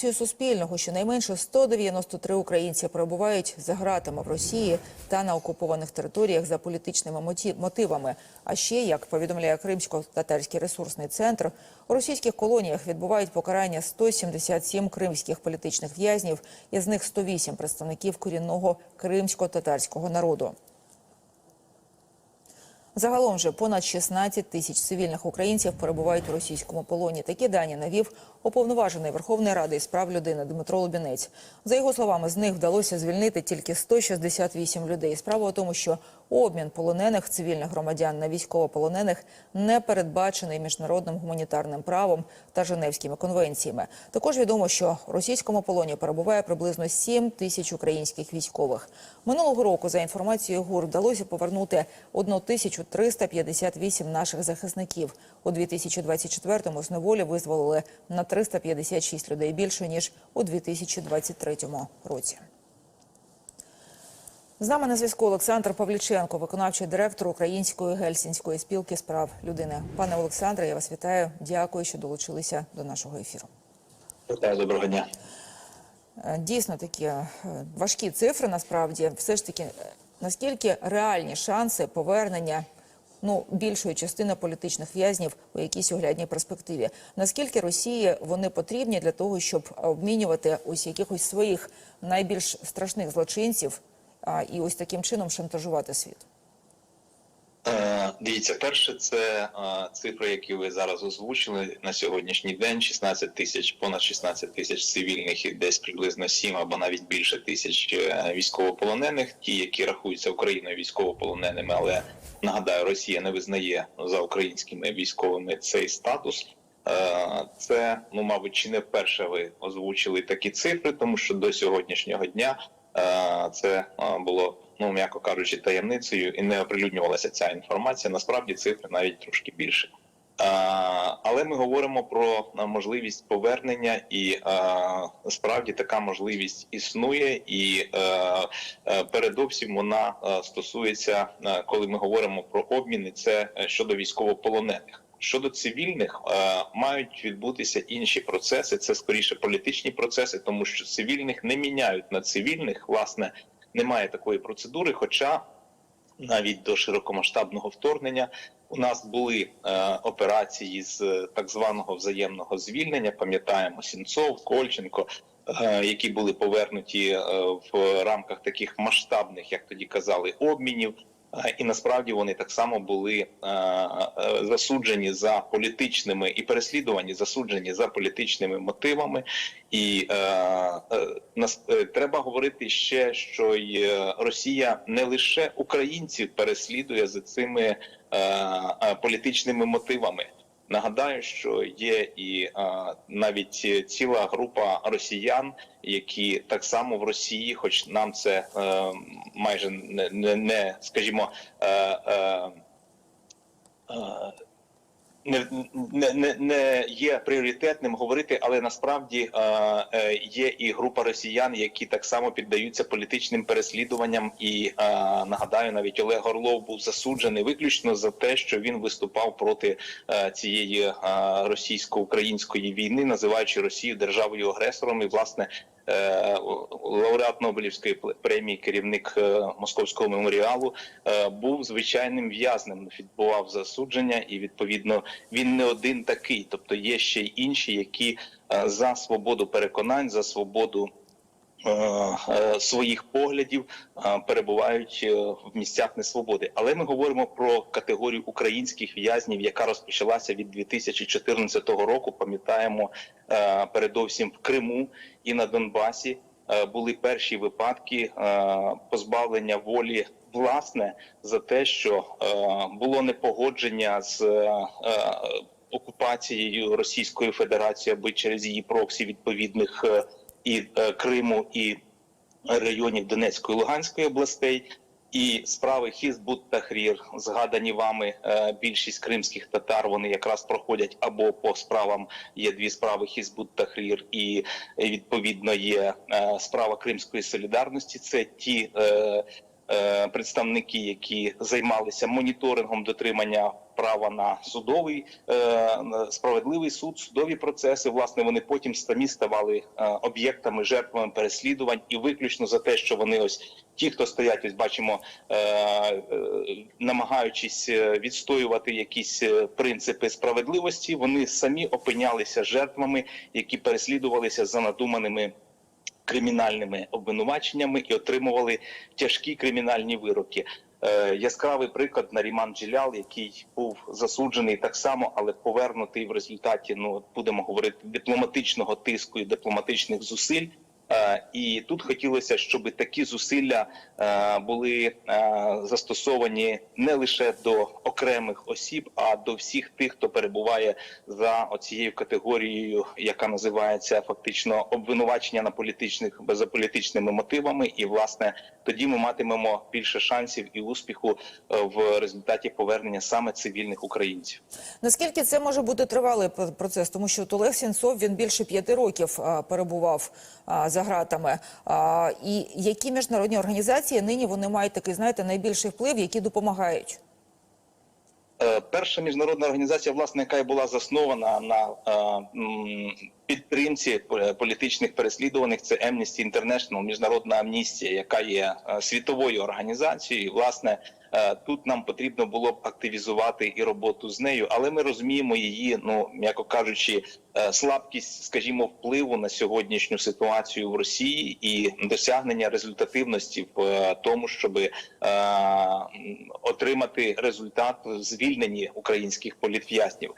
Суспільного щонайменше 193 українці перебувають за ґратами в Росії та на окупованих територіях за політичними мотивами. А ще, як повідомляє Кримсько-татарський ресурсний центр, у російських колоніях відбувають покарання 177 кримських політичних в'язнів, із них 108 представників корінного кримсько-татарського народу. Загалом же понад 16 тисяч цивільних українців перебувають у російському полоні. Такі дані навів уповноважений Верховної Ради із прав людини Дмитро Лубінець. За його словами, з них вдалося звільнити тільки 168 людей. Справа у тому, що обмін полонених цивільних громадян на військовополонених не передбачений міжнародним гуманітарним правом та Женевськими конвенціями. Також відомо, що у російському полоні перебуває приблизно 7 тисяч українських військових. Минулого року, за інформацією ГУР, вдалося повернути 1358 наших захисників. У 2024-му з неволі визволили на 356 людей більше ніж у 2023 році. З нами на зв'язку Олександр Павліченко, виконавчий директор Української гельсінської спілки з прав людини. Пане Олександре, я вас вітаю. Дякую, що долучилися до нашого ефіру. Вітаю, доброго дня. Е, Дійсно такі е, важкі цифри. Насправді, все ж таки, е, наскільки реальні шанси повернення ну більшої частини політичних в'язнів у якійсь оглядній перспективі? Наскільки Росії вони потрібні для того, щоб обмінювати ось якихось своїх найбільш страшних злочинців і ось таким чином шантажувати світ? Е, Дивіться, перше, це е, цифри, які ви зараз озвучили на сьогоднішній день: 16 тисяч, понад 16 тисяч цивільних і десь приблизно 7 або навіть більше тисяч е, військовополонених. Ті, які рахуються Україною військовополоненими, але нагадаю, Росія не визнає за українськими військовими цей статус. Це, ну мабуть, чи не вперше ви озвучили такі цифри, тому що до сьогоднішнього дня це е, було ну м'яко кажучи, таємницею і не оприлюднювалася ця інформація. Насправді цифри навіть трошки більше. Е, Але ми говоримо про е, можливість повернення, і е, справді така можливість існує, і е, е, передовсім вона е, стосується, е, коли ми говоримо про обміни, це е, щодо військовополонених. Щодо цивільних е, мають відбутися інші процеси. Це скоріше політичні процеси, тому що цивільних не міняють на цивільних. Власне, немає такої процедури. Хоча навіть до широкомасштабного вторгнення у нас були е, операції з е, так званого взаємного звільнення. Пам'ятаємо Сінцов, Кольченко, які були повернуті в рамках таких масштабних, як тоді казали, обмінів. І насправді вони так само були засуджені за політичними і переслідувані, засуджені за політичними мотивами. І нас е, треба говорити ще, що й е, Росія не лише українців переслідує за цими політичними мотивами. Нагадаю, що є і а, навіть ціла група росіян, які так само в Росії, хоч нам це е, майже не, не, не скажімо. Е, е, е, не, не, не, є пріоритетним говорити, але насправді е, е, є і група росіян, які так само піддаються політичним переслідуванням. І е, нагадаю, навіть Олег Орлов був засуджений виключно за те, що він виступав проти е, цієї е, російсько-української війни, називаючи Росію державою агресором. І власне лауреат Нобелівської премії, керівник е, московського меморіалу, е, був звичайним в'язнем. Відбував засудження, і відповідно він не один такий. Тобто є ще й інші, які е, за свободу переконань, за свободу. Е, е, Своїх поглядів е, перебувають в місцях несвободи, але ми говоримо про категорію українських в'язнів, яка розпочалася від 2014 року. Пам'ятаємо передовсім в Криму і на Донбасі були перші випадки позбавлення волі власне за те, що е, було непогодження з окупацією Російської Федерації аби через її проксі відповідних і е, Криму і районів Донецької Луганської областей. І справи Хізбут Тахрір, згадані вами е, більшість кримських татар, вони якраз проходять або по справам є дві справи Хізбут Тахрір, і е, відповідно є справа Кримської солідарності. Це ті представники, які займалися моніторингом дотримання право на судовий е, справедливий суд, судові процеси. Власне, вони потім самі ставали е, об'єктами, жертвами переслідувань, і виключно за те, що вони ось ті, хто стоять, ось бачимо, е, намагаючись відстоювати якісь принципи справедливості, вони самі опинялися жертвами, які переслідувалися за надуманими кримінальними обвинуваченнями і отримували тяжкі кримінальні вироки. Е, яскравий приклад Наріман Джілял, який був засуджений так само, але повернутий в результаті, ну будемо говорити, дипломатичного тиску і дипломатичних зусиль. Е, і тут хотілося, щоб такі зусилля е, були е, застосовані не лише до окремих осіб, а до всіх тих, хто перебуває за оцією категорією, яка називається фактично обвинувачення на політичних за політичними мотивами. І власне тоді ми матимемо більше шансів і успіху в результаті повернення саме цивільних українців. Наскільки це може бути тривалий процес? Тому що Олег Сінцов він більше п'яти років перебував а, за ґратами. А, і які міжнародні організації нині вони мають такий, знаєте, найбільший вплив, які допомагають? Е, Перша міжнародна організація, власне, яка й була заснована на е, підтримці політичних переслідуваних, це Amnesty International, міжнародна амністія, яка є е, світовою організацією. І, власне, тут нам потрібно було б активізувати і роботу з нею, але ми розуміємо її, ну м'яко кажучи, е, слабкість, скажімо, впливу на сьогоднішню ситуацію в Росії і досягнення результативності в е, тому, щоб е, отримати результат в звільненні українських політв'язнів.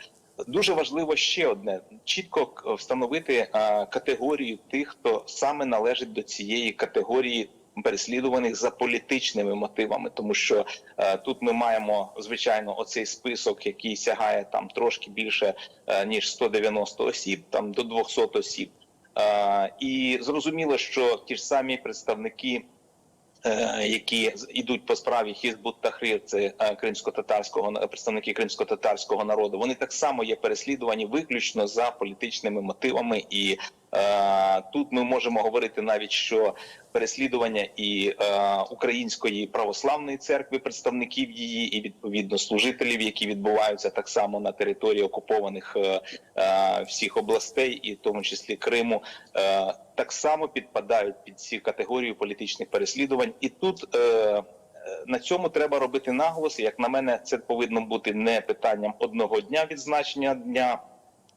Дуже важливо ще одне: чітко встановити е, категорію тих, хто саме належить до цієї категорії переслідуваних за політичними мотивами, тому що е, тут ми маємо звичайно оцей список, який сягає там трошки більше е, ніж 190 осіб, там до 200 осіб. Е, і зрозуміло, що ті ж самі представники е, які ідуть по справі Хізбут Тахрир, це е, кримсько-татарського на- представники кримсько-татарського народу. Вони так само є переслідувані виключно за політичними мотивами, і е, тут ми можемо говорити навіть що переслідування і е, української православної церкви, представників її, і відповідно служителів, які відбуваються так само на території окупованих е, е, всіх областей, і в тому числі Криму, е, так само підпадають під ці категорії політичних переслідувань. І тут е, е, на цьому треба робити наголос. Як на мене, це повинно бути не питанням одного дня відзначення дня.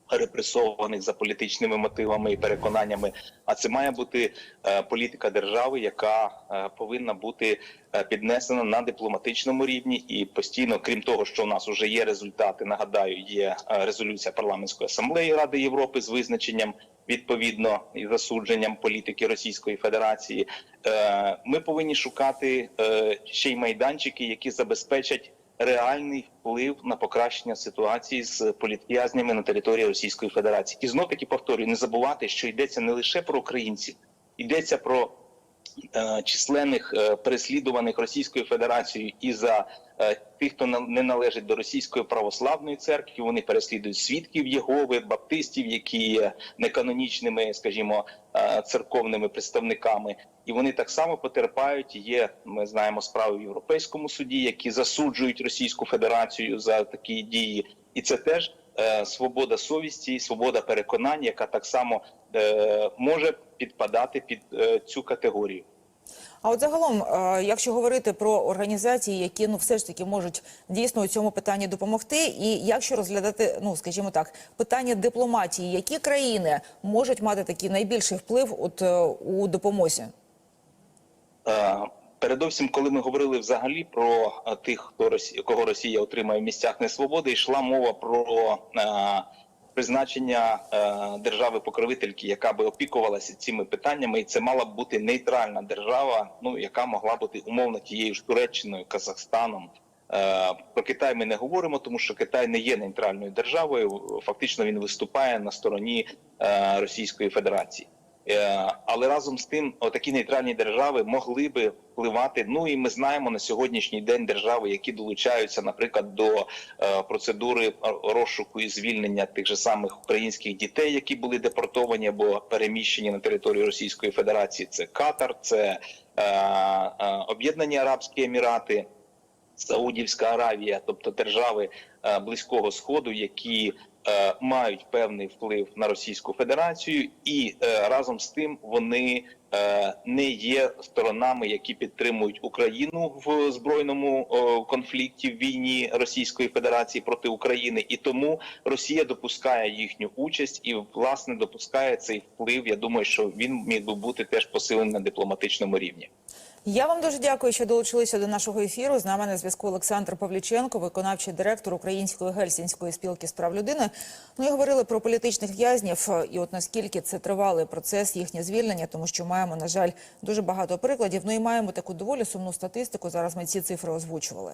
Репресованих за політичними мотивами і переконаннями, а це має бути е, політика держави, яка е, повинна бути е, піднесена на дипломатичному рівні, і постійно, крім того, що у нас вже є результати. Нагадаю, є резолюція парламентської асамблеї Ради Європи з визначенням відповідно і засудженням політики Російської Федерації. Ми повинні шукати ще й майданчики, які забезпечать реальний вплив на покращення ситуації з політв'язнями на території Російської Федерації. І знов таки повторюю, не забувати, що йдеться не лише про українців, йдеться про численних е, переслідуваних Російською Федерацією і за е, тих, хто не належить до Російської православної церкви. Вони переслідують свідків Єгови, баптистів, які є неканонічними, скажімо, е, церковними представниками. І вони так само потерпають. Є ми знаємо справи в Європейському суді, які засуджують Російську Федерацію за такі дії, і це теж е, свобода совісті, свобода переконань, яка так само е, може підпадати під е, цю категорію. А от загалом, е, якщо говорити про організації, які ну все ж таки можуть дійсно у цьому питанні допомогти, і якщо розглядати, ну скажімо так, питання дипломатії, які країни можуть мати такий найбільший вплив от е, у допомозі? Передовсім, коли ми говорили взагалі про е, тих, хто Росі... кого Росія отримає в місцях несвободи, йшла мова про е, призначення е, держави-покровительки, яка би опікувалася цими питаннями, і це мала б бути нейтральна держава, ну яка могла бути умовно тією ж Туреччиною, Казахстаном. Е, Про Китай ми не говоримо, тому що Китай не є нейтральною державою. Фактично він виступає на стороні е, Російської Федерації. Е, Але разом з тим, отакі нейтральні держави могли би впливати. Ну і ми знаємо на сьогоднішній день держави, які долучаються, наприклад, до е, процедури розшуку і звільнення тих же самих українських дітей, які були депортовані або переміщені на територію Російської Федерації. Це Катар, це е, Об'єднані Арабські Емірати. Саудівська Аравія, тобто держави близького сходу, які мають певний вплив на Російську Федерацію, і е, разом з тим вони е, не є сторонами, які підтримують Україну в збройному е, конфлікті в війні Російської Федерації проти України, і тому Росія допускає їхню участь і власне допускає цей вплив. Я думаю, що він міг би бути теж посилений на дипломатичному рівні. Я вам дуже дякую, що долучилися до нашого ефіру. З нами на зв'язку Олександр Павліченко, виконавчий директор Української гельсінської спілки з прав людини. Ми говорили про політичних в'язнів, і от наскільки це тривалий процес їхнє звільнення, тому що маємо, на жаль, дуже багато прикладів. Ну і маємо таку доволі сумну статистику. Зараз ми ці цифри озвучували.